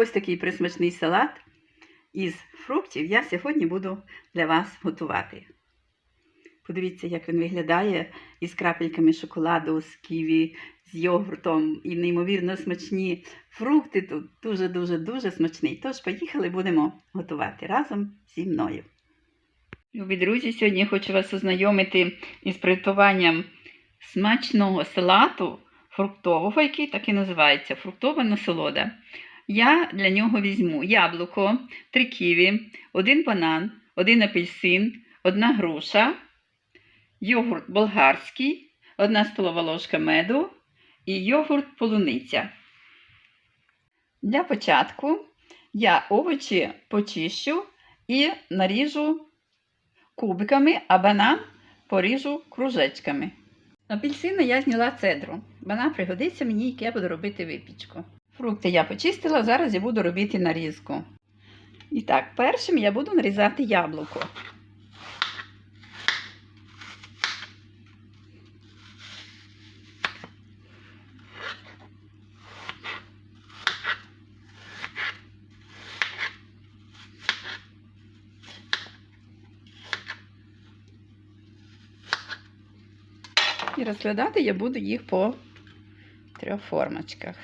Ось такий присмачний салат із фруктів я сьогодні буду для вас готувати. Подивіться, як він виглядає із крапельками шоколаду, з ківі, з йогуртом і неймовірно смачні фрукти тут дуже-дуже-дуже смачний. Тож поїхали, будемо готувати разом зі мною. Любі друзі, сьогодні я хочу вас ознайомити із приготуванням смачного салату фруктового, який так і називається фруктова насолода. Я для нього візьму яблуко, три ківі, один банан, один апельсин, одна груша, йогурт болгарський, одна столова ложка меду і йогурт полуниця. Для початку я овочі почищу і наріжу кубиками, а банан поріжу кружечками. Апельсини я зняла цедру. Вона пригодиться мені, як я буду робити випічку. Фрукти я почистила, зараз я буду робити нарізку. І так, першим я буду нарізати яблуко. І розглядати я буду їх по трьох формочках.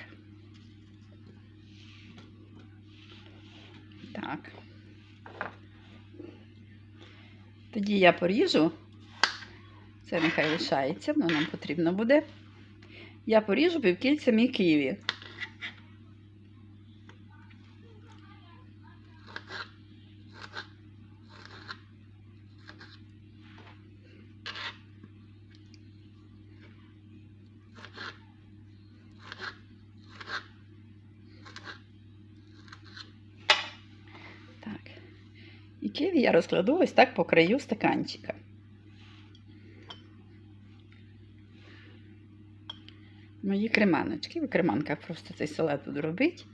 Так. Тоді я поріжу. Це нехай лишається, воно нам потрібно буде. Я поріжу півкільцями ківі. Так. І ківі я розкладу ось так по краю стаканчика. Мої креманочки. В креманках просто цей салат буду робити.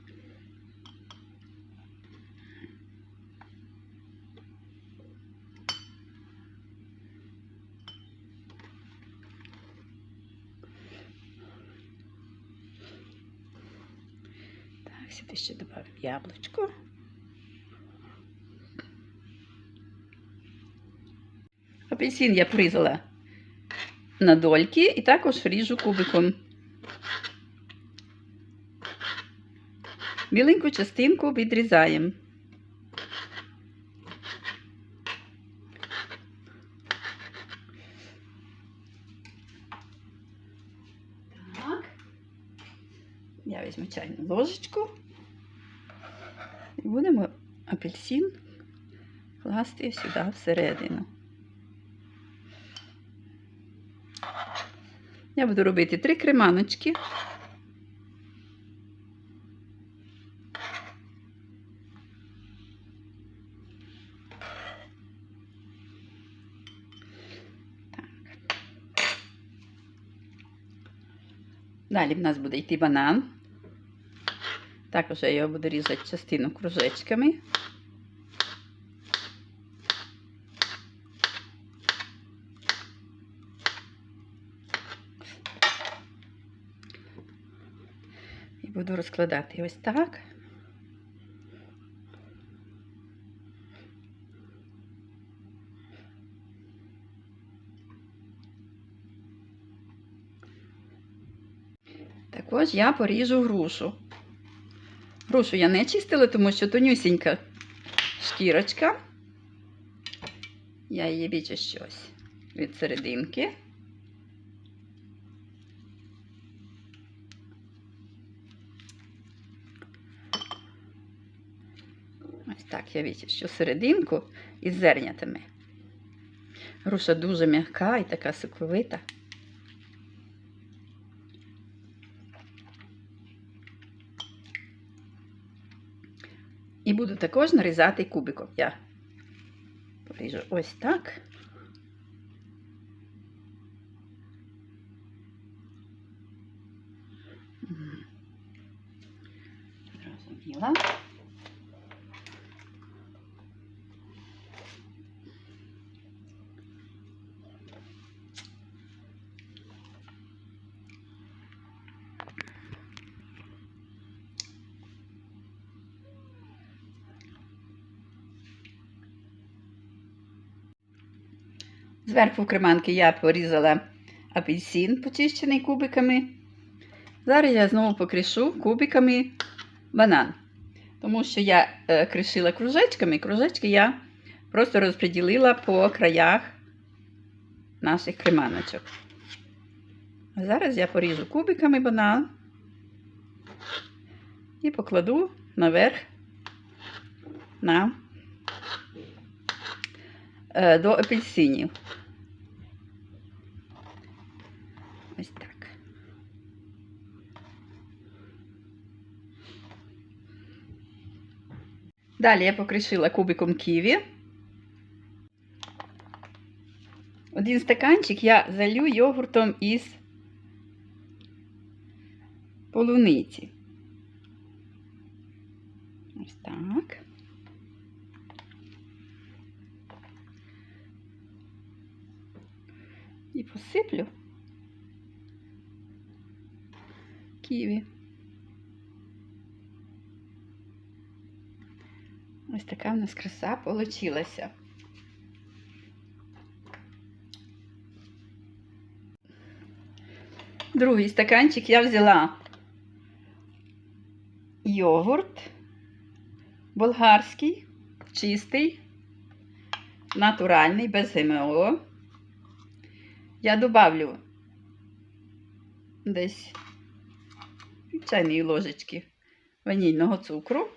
Так, сюди ще добавимо яблучко. Апельсин я порізала на дольки і також ріжу кубиком. Біленьку частинку відрізаємо. Так. Я візьму чайну ложечку і будемо апельсин класти сюди всередину. Я буду робити три креманочки. Далі в нас буде йти банан. Також я його буду різати частину кружечками. Буду розкладати ось так. Також я поріжу грушу. Грушу я не чистила, тому що тонюсінька шкірочка. Я її відчищу ось від серединки. Ось так я відчищу серединку із зернятами. Груша дуже м'яка і така соковита. І буду також нарізати кубиком. Я поріжу ось так. Мгм. Зрозуміла. Зверху креманки я порізала апельсин, почищений кубиками. Зараз я знову покришу кубиками банан. Тому що я е, кришила кружечками, кружечки я просто розподілила по краях наших креманочок. Зараз я поріжу кубиками банан і покладу наверх на е, до апельсинів. Ось так. Далі я покришила кубиком ківі. Один стаканчик я залю йогуртом із полуниці. Ось так. І посиплю ківі. Ось така в нас краса получилася. Другий стаканчик я взяла йогурт болгарський, чистий, натуральний, без ГМО. Я добавлю десь чайної ложечки ванільного цукру.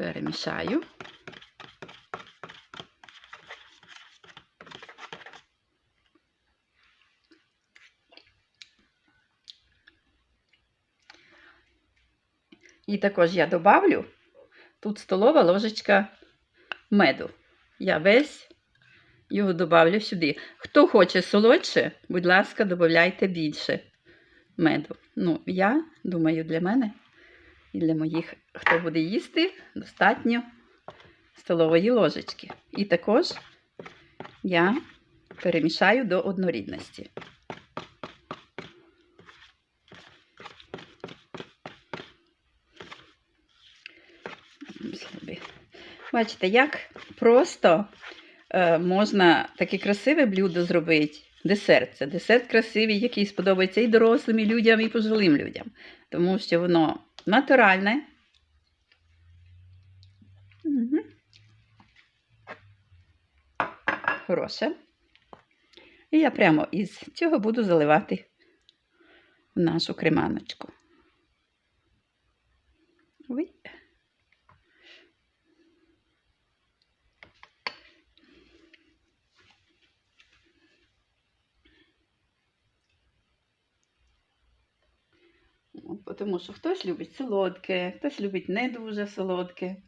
Перемішаю. І також я добавлю тут столова ложечка меду. Я весь його добавлю сюди. Хто хоче солодше, будь ласка, додавайте більше меду. Ну, я думаю, для мене і для моїх, хто буде їсти, достатньо столової ложечки. І також я перемішаю до однорідності. Бачите, як просто е, можна таке красиве блюдо зробити. Десерт. Це десерт красивий, який сподобається і дорослим, і людям, і пожилим людям. Тому що воно натуральне. Угу. Хороше. І я прямо із цього буду заливати в нашу креманочку. Ой. От, Тому що хтось любить солодке, хтось любить не дуже солодке.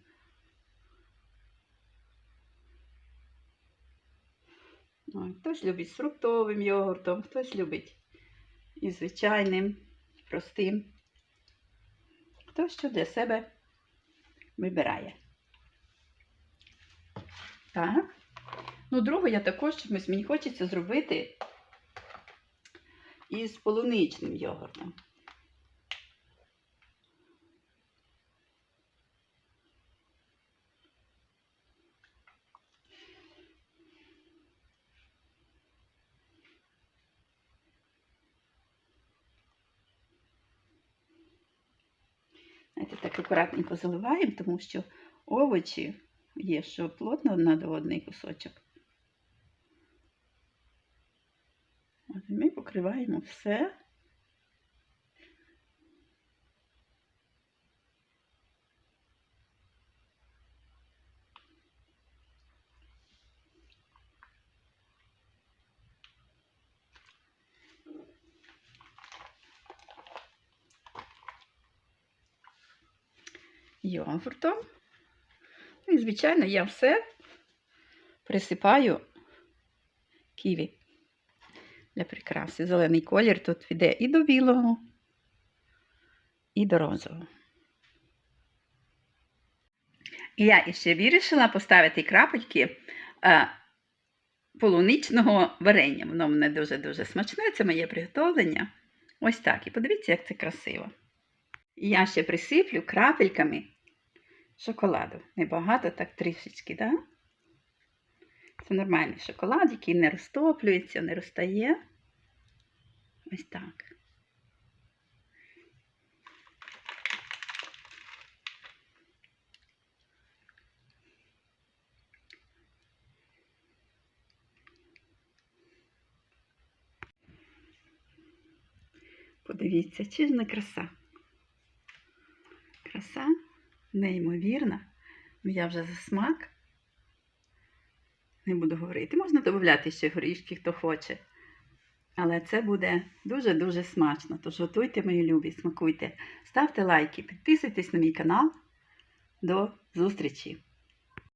Хтось любить з фруктовим йогуртом, хтось любить із звичайним, простим. Хто що для себе вибирає. Так. Ну, другу я також чомусь мені хочеться зробити із полуничним йогуртом. Знаєте, так акуратненько заливаємо, тому що овочі є, що плотно одна до кусочок. От ми покриваємо все. Йогуртом. Ну і, звичайно, я все присипаю ківі для прикраси. Зелений колір тут йде і до білого, і до розового. І я ще вирішила поставити крапельки а, полуничного варення. Воно мене дуже-дуже смачне, це моє приготовлення. Ось так. І подивіться, як це красиво. Я ще присиплю крапельками шоколаду. Небагато, так трішечки? Це Це нормальний шоколад, який не розтоплюється, не розтає. Ось так. Подивіться, чи ж не краса? Краса неймовірна. Ну, Я вже за смак. Не буду говорити. Можна додати ще горішки, хто хоче. Але це буде дуже-дуже смачно. Тож готуйте, мої любі, смакуйте. Ставте лайки, підписуйтесь на мій канал. До зустрічі!